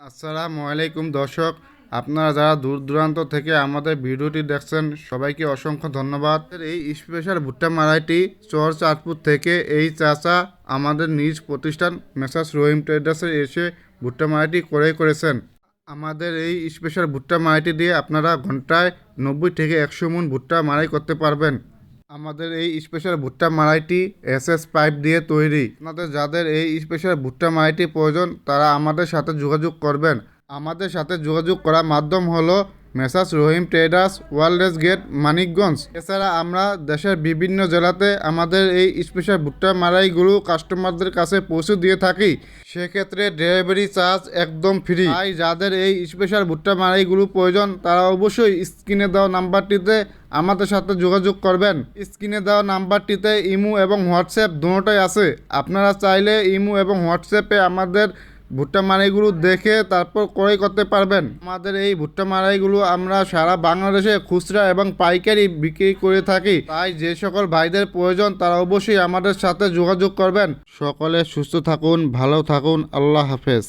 আসসালামু আলাইকুম দর্শক, আপনারা যারা দূর দূরান্ত থেকে আমাদের ভিডিওটি দেখছেন, সবাইকে অসংখ্য ধন্যবাদ। এই স্পেশাল ভুট্টা মারাইটি চর চাঁদপুর থেকে এই চাচা আমাদের নিজ প্রতিষ্ঠান মেসাস রহিম ট্রেডার্সে এসে ভুট্টা মারাইটি ক্রয় করেছেন। আমাদের এই স্পেশাল ভুট্টা মারাইটি দিয়ে আপনারা ঘন্টায় নব্বই থেকে একশো মন ভুট্টা মারাই করতে পারবেন। আমাদের এই স্পেশাল ভুট্টা মারাইটি এসএস এস পাইপ দিয়ে তৈরি। আপনাদের যাদের এই স্পেশাল ভুট্টা মারাইটি প্রয়োজন, তারা আমাদের সাথে যোগাযোগ করবেন। আমাদের সাথে যোগাযোগ করার মাধ্যম হলো মেসাস রহিম ট্রেডার্স ওয়ার্ল্ডেস গেট, মানিকগঞ্জ। এছাড়া আমরা দেশের বিভিন্ন জেলাতে আমাদের এই স্পেশাল ভুট্টা মারাইগুলো কাস্টমারদের কাছে পৌঁছে দিয়ে থাকি। সেক্ষেত্রে ডেলিভারি চার্জ একদম ফ্রি। তাই যাদের এই স্পেশাল ভুট্টা মারাইগুলো প্রয়োজন, তারা অবশ্যই স্ক্রিনে দেওয়া নাম্বারটিতে আমাদের সাথে যোগাযোগ করবেন। স্ক্রিনে দেওয়া নাম্বারটিতে ইমো এবং হোয়াটসঅ্যাপ দুটোই আছে। আপনারা চাইলে ইমো এবং হোয়াটসঅ্যাপে আমাদের ভুট্টা মারাইগুলো দেখে তারপর ক্রয় করতে পারবেন। আমাদের এই ভুট্টা মারাইগুলো আমরা সারা বাংলাদেশে খুচরা এবং পাইকারি বিক্রি করে থাকি। তাই যে সকল ভাইদের প্রয়োজন, তারা অবশ্যই আমাদের সাথে যোগাযোগ করবেন। সকলে সুস্থ থাকুন, ভালো থাকুন, আল্লাহ হাফেজ।